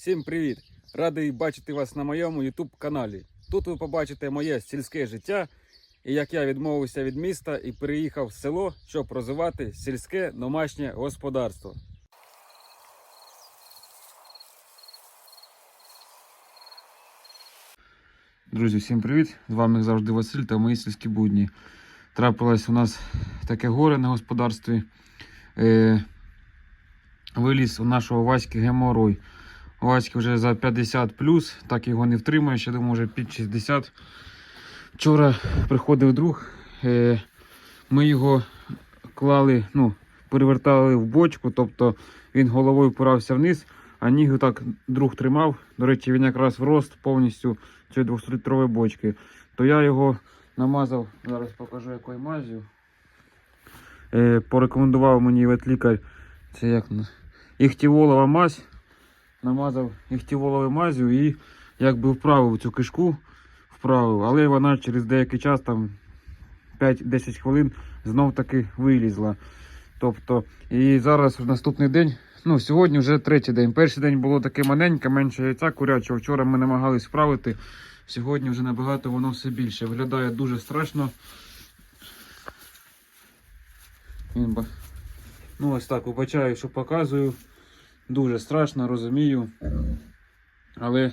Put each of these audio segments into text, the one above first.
Всім привіт! Радий бачити вас на моєму YouTube каналі. Тут ви побачите моє сільське життя і як я відмовився від міста і переїхав в село, щоб розвивати сільське домашнє господарство. Друзі, всім привіт! З вами завжди Василь та мої сільські будні. Трапилось у нас таке горе на господарстві. Е, виліз у нашого Васьки геморой. Васьки вже за 50 плюс, так його не втримаєш, я думаю, вже під 60. Вчора приходив друг, е, ми його клали, ну, перевертали в бочку, тобто він головою впирався вниз, а ніг так друг тримав. До речі, він якраз в рост повністю цієї 200-літрової бочки. То я його намазав, зараз покажу якою мазю. Е, порекомендував мені ветлікар, це як іхтіолова мазь. Намазав іхтіоловою мазю і якби вправив цю кишку, вправив, але вона через деякий час, там 5-10 хвилин, знов таки вилізла. Тобто, і зараз в наступний день, ну сьогодні вже третій день. Перший день було таке маленьке, менше яйця курячого. Вчора ми намагались вправити. Сьогодні вже набагато воно все більше. Виглядає дуже страшно. Ну, ось так, вибачаю, що показую. Дуже страшно, розумію. Але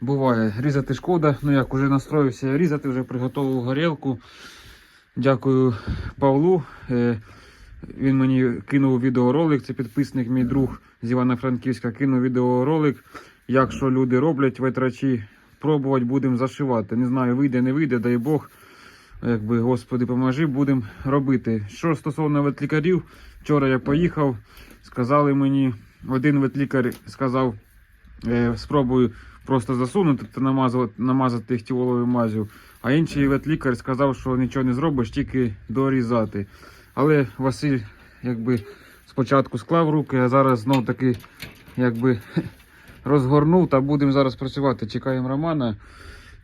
буває, різати шкода. Ну як, уже настроївся різати, вже приготував горілку. Дякую Павлу. Е, Він мені кинув відеоролик, це підписник, мій друг з Івано-Франківська, кинув відеоролик. Як що люди роблять, ветрачі, пробувати будемо зашивати. Не знаю, вийде, не вийде, дай Бог. Якби, Господи, поможи, будемо робити. Що стосовно ветлікарів, вчора я поїхав, сказали мені, один ветлікар сказав, е, спробую просто засунути та намазати, намазати іхтіоловою мазю. А інший ветлікар сказав, що нічого не зробиш, тільки дорізати. Але Василь якби спочатку склав руки, а зараз знов таки якби розгорнув та будемо зараз працювати. Чекаємо Романа.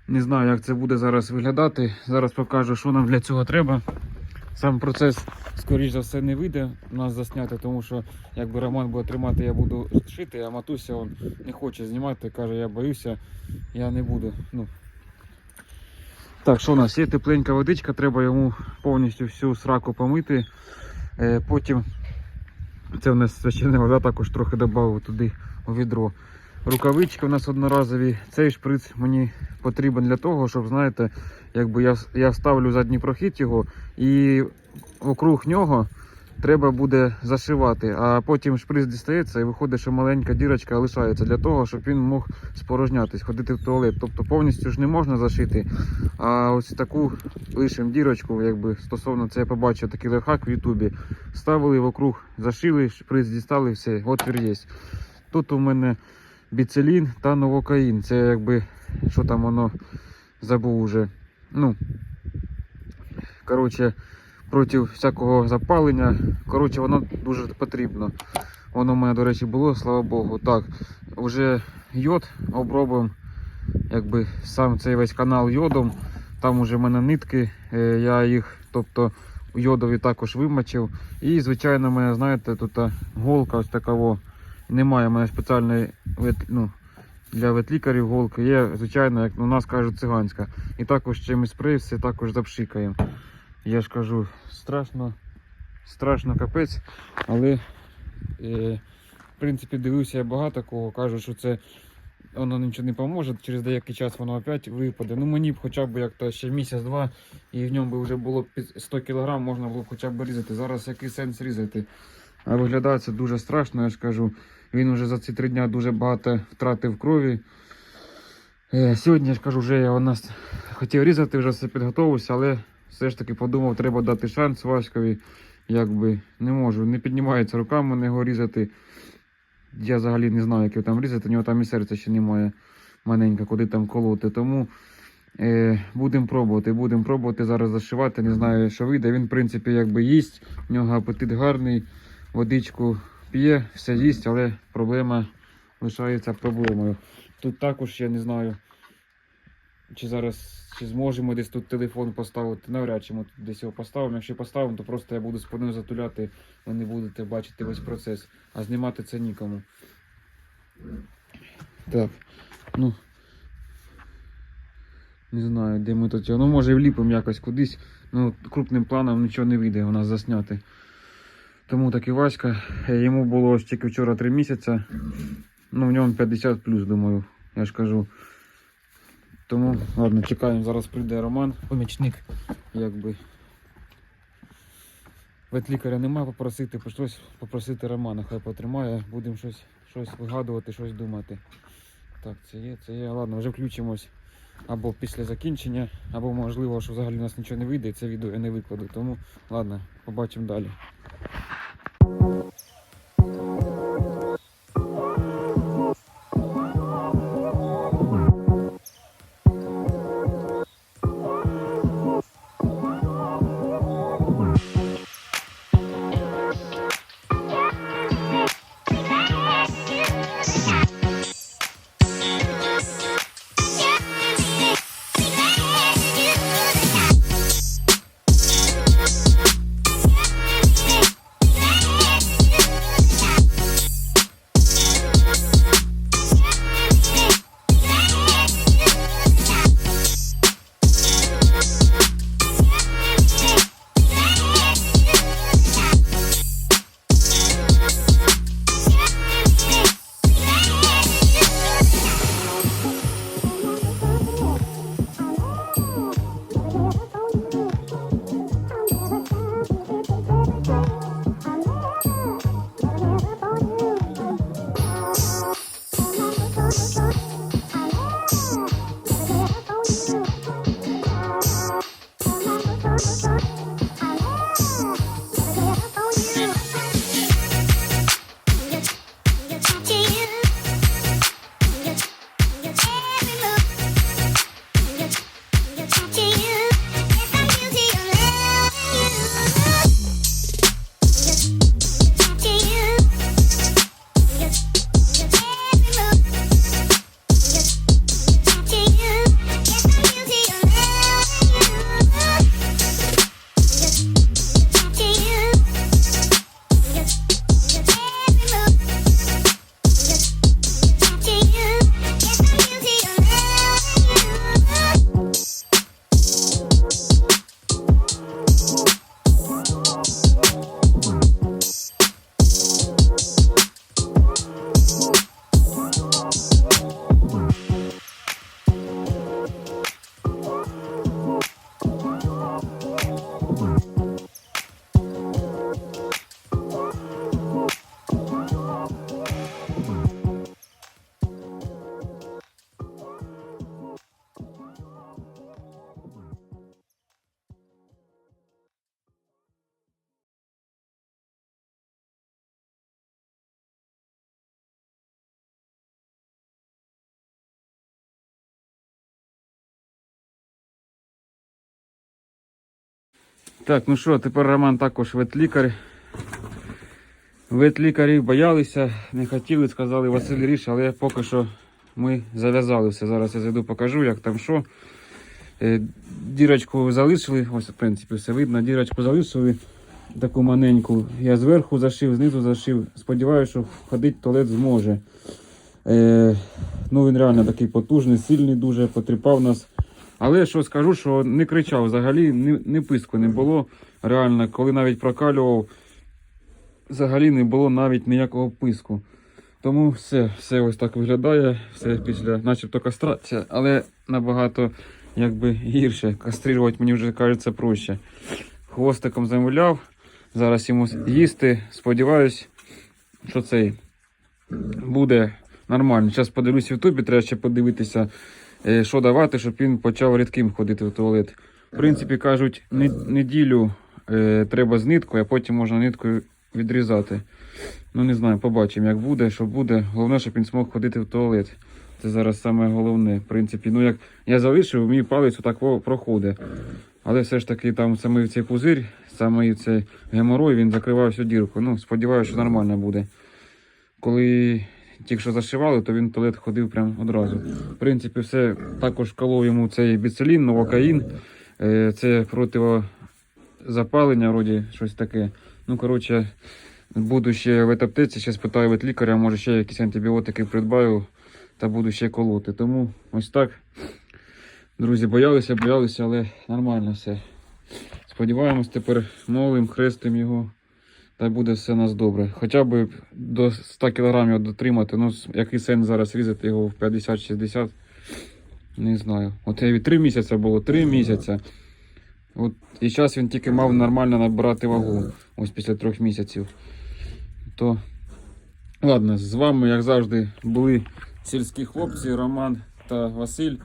Не знаю, як це буде зараз виглядати. Зараз покажу, що нам для цього треба. Сам процес, скоріш за все, не вийде у нас засняти, тому що якби Роман буде тримати, я буду шити, а Матуся он не хоче знімати, каже, я боюся, я не буду. Ну. Так, що у нас є тепленька водичка, треба йому повністю всю сраку помити. Е, потім це у нас священна вода, також трохи додав туди у відро. Рукавички у нас одноразові. Цей шприц мені потрібен для того, щоб, знаєте, якби я, я ставлю задній прохід його і округ нього треба буде зашивати. А потім шприц дістається і виходить, що маленька дірочка лишається для того, щоб він мог спорожнятись, ходити в туалет. Тобто повністю ж не можна зашити. А ось таку лишимо дірочку, якби стосовно це я побачив такий лайфхак в Ютубі. Ставили вокруг, зашили, шприц дістали, все, отвір є. Тут у мене біцелін та новокаїн. Це якби що там воно забув уже. Ну, коротше, проти всякого запалення. Коротше, воно дуже потрібно. Воно в мене, до речі, було, слава Богу. Так, вже йод обробимо, якби сам цей весь канал йодом. Там уже в мене нитки, е, я їх, тобто йодові також вимочив. І, звичайно, мене, знаєте, тут голка ось такого. Немає в мене спеціальної ну, для ветлікарів голки. Є, звичайно, як у нас кажуть, циганська. І також чимось спрей, все також запшикаємо. Я ж кажу, страшно, страшно капець, але е, в принципі дивився я багато кого, кажуть, що це воно нічого не поможе, через деякий час воно опять випаде. Ну мені б хоча б як то ще місяць-два, і в ньому би вже було 100 кг, можна було б хоча б різати. Зараз який сенс різати? А виглядає це дуже страшно, я ж кажу. Він вже за ці три дні дуже багато втратив крові. Е, Сьогодні я ж кажу, вже я у нас хотів різати, вже все підготовився, але все ж таки подумав, треба дати шанс Васькові. Якби не можу, не піднімається руками на його різати. Я взагалі не знаю, як його там різати, у нього там і серця ще немає маленьке, куди там колоти. Тому е, будемо пробувати, будемо пробувати зараз зашивати. Не знаю, що вийде. Він, в принципі, якби їсть, у нього апетит гарний, водичку п'є, все їсть, але проблема лишається проблемою. Тут також я не знаю, чи зараз чи зможемо десь тут телефон поставити. Навряд чи ми тут десь його поставимо. Якщо поставимо, то просто я буду спиною затуляти, ви не будете бачити весь процес, а знімати це нікому. Так. Ну. Не знаю, де ми тут. Ну, може, вліпимо якось кудись. Ну, крупним планом нічого не вийде у нас засняти. Тому так і Васька. Йому було ось тільки вчора 3 місяці. Ну, в ньому 50 плюс, думаю, я ж кажу. Тому, ладно, чекаємо, зараз прийде Роман, помічник, якби. Ветлікаря нема попросити, прийшлось попросити Романа, хай потримає, будемо щось, щось вигадувати, щось думати. Так, це є, це є. Ладно, вже включимось або після закінчення, або можливо, що взагалі у нас нічого не вийде, і це відео я не викладу. Тому ладно, побачимо далі. Так, ну що, тепер Роман також ветлікар. Ветлікарі боялися, не хотіли, сказали Василь Ріш, але поки що ми зав'язали все. Зараз я зайду покажу, як там що. Е, Дірочку залишили, ось в принципі все видно, дірочку залишили таку маленьку. Я зверху зашив, знизу зашив. Сподіваюся, що ходити туалет зможе. Е, ну він реально такий потужний, сильний, дуже потріпав нас. Але що скажу, що не кричав взагалі, ні, ні писку не було. Реально, коли навіть прокалював, взагалі не було навіть ніякого писку. Тому все, все ось так виглядає, все після начебто кастрація, але набагато якби гірше. Кастрирувати мені вже кажеться проще. Хвостиком замовляв. Зараз йому їсти. Сподіваюсь, що цей буде нормально. Зараз подивлюсь в Ютубі, треба ще подивитися, що давати, щоб він почав рідким ходити в туалет. В принципі, кажуть, неділю е, треба з ниткою, а потім можна ниткою відрізати. Ну не знаю, побачимо, як буде, що буде. Головне, щоб він змог ходити в туалет. Це зараз саме головне. В принципі, ну як я залишив, мій палець отак проходить. Але все ж таки там саме цей пузир, саме цей геморой, він закривав всю дірку. Ну, сподіваюся, що нормально буде. Коли тільки що зашивали, то він в туалет ходив прям одразу. В принципі, все також колов йому цей біцелін, новокаїн. Е, Це противозапалення, вроді щось таке. Ну, коротше, буду ще в аптеці, ще спитаю від лікаря, може ще якісь антибіотики придбаю. та буду ще колоти. Тому ось так. Друзі, боялися, боялися, але нормально все. Сподіваємось, тепер молим, хрестим його. Та й буде все у нас добре. Хоча б до 100 кг дотримати. Ну, який сенс зараз різати його в 50-60. Не знаю. От я від 3 місяці було, 3 місяці. От і зараз він тільки мав нормально набирати вагу. Ось після трьох місяців. То ладно, з вами, як завжди, були сільські хлопці, Роман та Василь.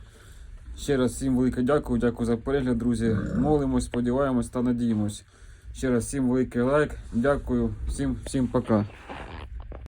Ще раз всім велике дякую, дякую за перегляд, друзі. Молимось, сподіваємось та надіємось. Ще раз всім великий лайк. Дякую, всім, всім пока.